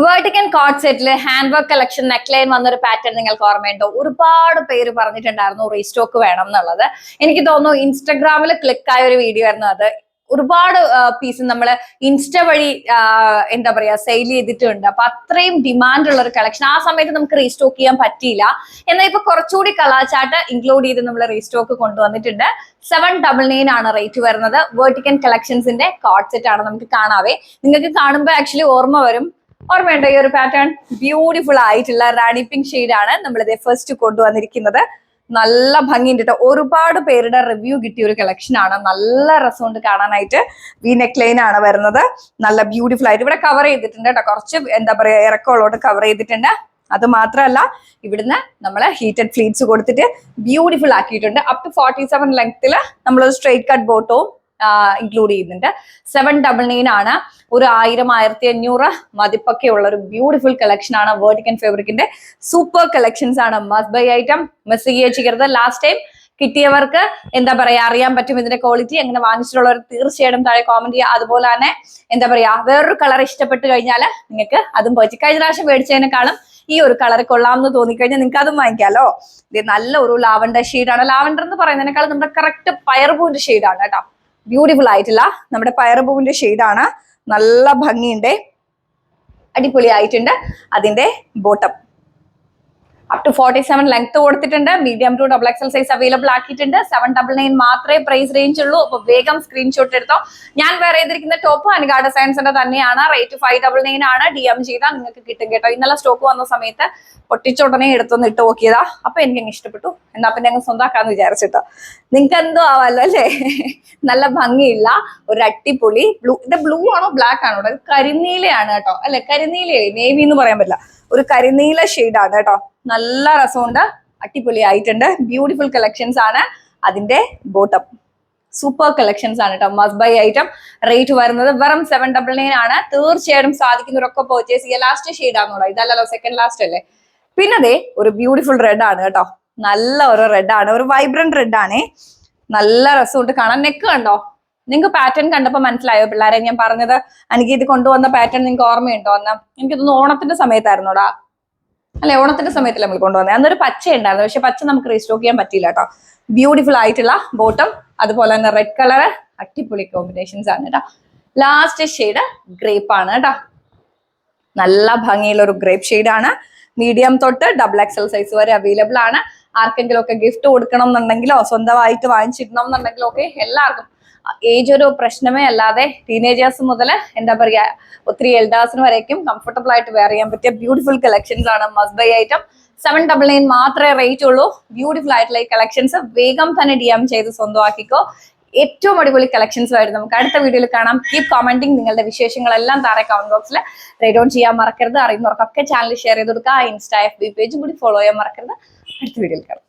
വേർട്ടിക്കൻ coat സെറ്റിൽ hand work collection neckline വന്നൊരു pattern നിങ്ങൾക്ക് ഓർമ്മയുണ്ടോ? ഒരുപാട് പേര് പറഞ്ഞിട്ടുണ്ടായിരുന്നു റീസ്റ്റോക്ക് വേണം എന്നുള്ളത്. എനിക്ക് തോന്നുന്നു ഇൻസ്റ്റഗ്രാമിൽ ക്ലിക്ക് ആയ ഒരു വീഡിയോ ആയിരുന്നു അത്. ഒരുപാട് പീസ് നമ്മൾ ഇൻസ്റ്റ വഴി എന്താ പറയാ സെയിൽ ചെയ്തിട്ടുണ്ട്. അപ്പൊ അത്രയും ഡിമാൻഡ് ഉള്ള ഒരു കളക്ഷൻ ആ സമയത്ത് നമുക്ക് റീസ്റ്റോക്ക് ചെയ്യാൻ പറ്റിയില്ല. എന്നാൽ ഇപ്പൊ കുറച്ചുകൂടി കളാച്ചാട്ട് ഇൻക്ലൂഡ് ചെയ്ത് നമ്മൾ റീസ്റ്റോക്ക് കൊണ്ടുവന്നിട്ടുണ്ട്. സെവൻ ഡബിൾ നയൻ ആണ് റേറ്റ് വരുന്നത്. വേർട്ടിക്കൻ കളക്ഷൻസിന്റെ കോട്ട് സെറ്റ് ആണ് നമുക്ക് കാണാവേ. നിങ്ങൾക്ക് കാണുമ്പോൾ ആക്ച്വലി ഓർമ്മ വരും. ഓർമ്മയുണ്ടോ ഈ ഒരു പാറ്റേൺ ബ്യൂട്ടിഫുൾ ആയിട്ടുള്ള റാണി പിങ്ക് ഷെയ്ഡ് ആണ് നമ്മളിത് ഫസ്റ്റ് കൊണ്ടുവന്നിരിക്കുന്നത്. നല്ല ഭംഗിയുണ്ട് കേട്ടോ ഒരുപാട് പേരുടെ റിവ്യൂ കിട്ടിയ ഒരു കളക്ഷൻ ആണ്. നല്ല രസമുണ്ട് കാണാനായിട്ട്. വി നെക്ക് ലൈൻ ആണ് വരുന്നത്. നല്ല ബ്യൂട്ടിഫുൾ ആയിട്ട്. ഇവിടെ കവർ ചെയ്തിട്ടുണ്ട് കേട്ടോ കുറച്ച് എന്താ പറയാ ഇറക്കമുള്ളോട്ട് കവർ ചെയ്തിട്ടുണ്ട്. അത് മാത്രമല്ല ഇവിടുന്ന് നമ്മൾ ഹീറ്റഡ് ഫ്ലീറ്റ്സ് കൊടുത്തിട്ട് ബ്യൂട്ടിഫുൾ ആക്കിയിട്ടുണ്ട്. അപ് ടു ഫോർട്ടി സെവൻ ലെങ്ത്തിൽ നമ്മളൊരു സ്ട്രെയിറ്റ് കട്ട് ബോട്ടവും ഇൻക്ലൂഡ് ചെയ്യുന്നുണ്ട്. സെവൻ ഡബിൾ നയൻ ആണ്. ഒരു ആയിരം ആയിരത്തി അഞ്ഞൂറ് മതിപ്പൊക്കെ ഉള്ള ഒരു ബ്യൂട്ടിഫുൾ കളക്ഷൻ ആണ് വേർട്ടിക്കൻ ഫാബ്രിക്കിന്റെ സൂപ്പർ കളക്ഷൻസ് ആണ്. മസ്റ്റ് ബൈ ഐറ്റം മിസ് ചെയ്യരുത്. ലാസ്റ്റ് ടൈം കിട്ടിയവർക്ക് എന്താ പറയാ അറിയാൻ പറ്റും ഇതിന്റെ ക്വാളിറ്റി അങ്ങനെ വാങ്ങിച്ചിട്ടുള്ളവർ തീർച്ചയായിട്ടും താഴെ കോമന്റ് ചെയ്യുക. അതുപോലെ തന്നെ എന്താ പറയാ വേറൊരു കളർ ഇഷ്ടപ്പെട്ട് കഴിഞ്ഞാൽ നിങ്ങൾക്ക് അതും പോയി. കഴിഞ്ഞ പ്രാവശ്യം മേടിച്ചതിനേക്കാളും ഈ ഒരു കളർ കൊള്ളാമെന്ന് തോന്നിക്കഴിഞ്ഞാൽ നിങ്ങൾക്ക് അതും വാങ്ങിക്കാലോ. ഇത് നല്ല ഒരു ലാവണ്ടർ ഷെയ്ഡാണ് ലാവണ്ടർ എന്ന് പറയുന്നതിനേക്കാൾ നമ്മുടെ കറക്റ്റ് പയർപൂവിന്റെ ഷെയ്ഡാണ് കേട്ടോ. ബ്യൂട്ടിഫുൾ ആയിട്ടുള്ള നമ്മുടെ പയറുപൂവിന്റെ ഷെയ്ഡാണ് നല്ല ഭംഗിയുണ്ട്. അടിപൊളി ആയിട്ടുണ്ട് അതിന്റെ bottom up to forty seven length കൊടുത്തിട്ടുണ്ട് medium to double XL size available ആക്കിയിട്ടുണ്ട്. സെവൻ ഡബിൾ നയൻ മാത്രമേ പ്രൈസ് റേഞ്ച് ഉള്ളൂ. അപ്പൊ വേഗം സ്ക്രീൻഷോട്ട് എടുത്തോ. ഞാൻ വേറെ ചെയ്തിരിക്കുന്ന ടോപ്പ് അനുഗാഡ സയൻസിന്റെ തന്നെയാണ്. റേറ്റ് ഫൈവ് ഡബിൾ നയൻ ആണ്. ഡി എം ചെയ്താൽ നിങ്ങൾക്ക് കിട്ടും കേട്ടോ. ഇന്നലെ സ്റ്റോക്ക് വന്ന സമയത്ത് പൊട്ടിച്ചുടനെ എടുത്തൊന്ന് ഇട്ട് നോക്കിയതാ. അപ്പൊ എനിക്ക് അങ്ങ് ഇഷ്ടപ്പെട്ടു. എന്നാ പിന്നെ അങ്ങ് സ്വന്തമാക്കാന്ന് വിചാരിച്ചിട്ടോ നിങ്ങൾക്ക് എന്തോ ആവാലോ അല്ലേ? നല്ല ഭംഗിയില്ല ഒരു അട്ടിപ്പൊളി ബ്ലൂ ഇത് ബ്ലൂ ആണോ ബ്ലാക്ക് ആണോ? കരിനീലയാണ് കേട്ടോ. അല്ലെ? കരിനീലയായി നേവി എന്ന് പറയാൻ പറ്റില്ല. ഒരു കരിനീല ഷെയ്ഡാണ് കേട്ടോ. നല്ല രസമുണ്ട്. അടിപൊളി ആയിട്ടുണ്ട് ബ്യൂട്ടിഫുൾ കളക്ഷൻസ് ആണ് അതിന്റെ ബോട്ടം സൂപ്പർ കളക്ഷൻസ് ആണ് കേട്ടോ മസ്റ്റ് ബൈ ഐറ്റം റേറ്റ് വരുന്നത് വെറും സെവൻ ഡബിൾ നയൻ ആണ്. തീർച്ചയായിട്ടും സാധിക്കുന്നവരൊക്കെ പർച്ചേസ് ചെയ്യുക. ലാസ്റ്റ് ഷെയ്ഡ് ആണെന്നോടാ ഇതല്ലല്ലോ സെക്കൻഡ് ലാസ്റ്റ് അല്ലേ? പിന്നെ ദേ ഒരു ബ്യൂട്ടിഫുൾ റെഡ് ആണ് കേട്ടോ. നല്ല ഒരു റെഡ് ആണ്. ഒരു വൈബ്രന്റ് റെഡ് ആണേ. നല്ല രസമുണ്ട്. കാണാൻ നെക്ക് കണ്ടോ? നിങ്ങൾക്ക് പാറ്റേൺ കണ്ടപ്പോൾ മനസ്സിലായോ പിള്ളേരെ? ഞാൻ പറഞ്ഞത് എനിക്ക് ഇത് കൊണ്ടുവന്ന പാറ്റേൺ നിങ്ങൾക്ക് ഓർമ്മയുണ്ടോ? എന്ന് എനിക്കിതൊന്ന് ഓണത്തിന്റെ സമയത്തായിരുന്നോടാ. അല്ലെ ഓണത്തിന്റെ സമയത്ത് നമ്മൾ കൊണ്ടുവന്നത് അന്നൊരു പച്ച ഉണ്ടായിരുന്നു പക്ഷെ പച്ച നമുക്ക് റീസ്റ്റോക്ക് ചെയ്യാൻ പറ്റിയില്ല കേട്ടോ. ബ്യൂട്ടിഫുൾ ആയിട്ടുള്ള ബോട്ടം അതുപോലെ തന്നെ റെഡ് കളറ് അടിപൊളി കോമ്പിനേഷൻസ് ആണ് കേട്ടോ. ലാസ്റ്റ് ഷെയ്ഡ് ഗ്രേപ്പ് ആണ് കേട്ടോ. നല്ല ഭംഗിയുള്ള ഒരു ഗ്രേപ്പ് ഷെയ്ഡ് ആണ്. മീഡിയം തൊട്ട് ഡബിൾ എക്സൽ സൈസ് വരെ അവൈലബിൾ ആണ്. ആർക്കെങ്കിലും ഒക്കെ ഗിഫ്റ്റ് കൊടുക്കണം എന്നുണ്ടെങ്കിലോ സ്വന്തമായിട്ട് വാങ്ങിച്ചിടണം എന്നുണ്ടെങ്കിലോ ഒക്കെ എല്ലാവർക്കും ഏജ് ഒരു പ്രശ്നമേ അല്ലാതെ ടീനേജേഴ്സ് മുതൽ എന്താ പറയുക ഒത്തിരി എൽഡേഴ്സിന് വരേക്കും കംഫർട്ടബിൾ ആയിട്ട് വെയർ ചെയ്യാൻ പറ്റിയ ബ്യൂട്ടിഫുൾ കളക്ഷൻസ് ആണ് must buy item seven double nine മാത്രമേ റേറ്റ് ഉള്ളൂ. ബ്യൂട്ടിഫുൾ ആയിട്ടുള്ള ഈ കളക്ഷൻസ് വേഗം തന്നെ ഡി എം ചെയ്ത് സ്വന്തമാക്കിക്കോ. ഏറ്റവും അടിപൊളി കളക്ഷൻസ് ആയിരുന്നു നമുക്ക് അടുത്ത വീഡിയോയിൽ കാണാം. കീപ് കമന്റിങ് നിങ്ങളുടെ വിശേഷങ്ങളെല്ലാം താഴെ കമന്റ് ബോക്സിൽ റൈഡ് ഓൺ ചെയ്യാൻ മറക്കരുത്. അറിയുന്നവർക്കൊക്കെ ചാനൽ ഷെയർ ചെയ്ത് കൊടുക്കുക. ഇൻസ്റ്റാ എഫ് ബി പേജും കൂടി ഫോളോ ചെയ്യാൻ മറക്കരുത്. അടുത്ത വീഡിയോയിൽ കാണാം.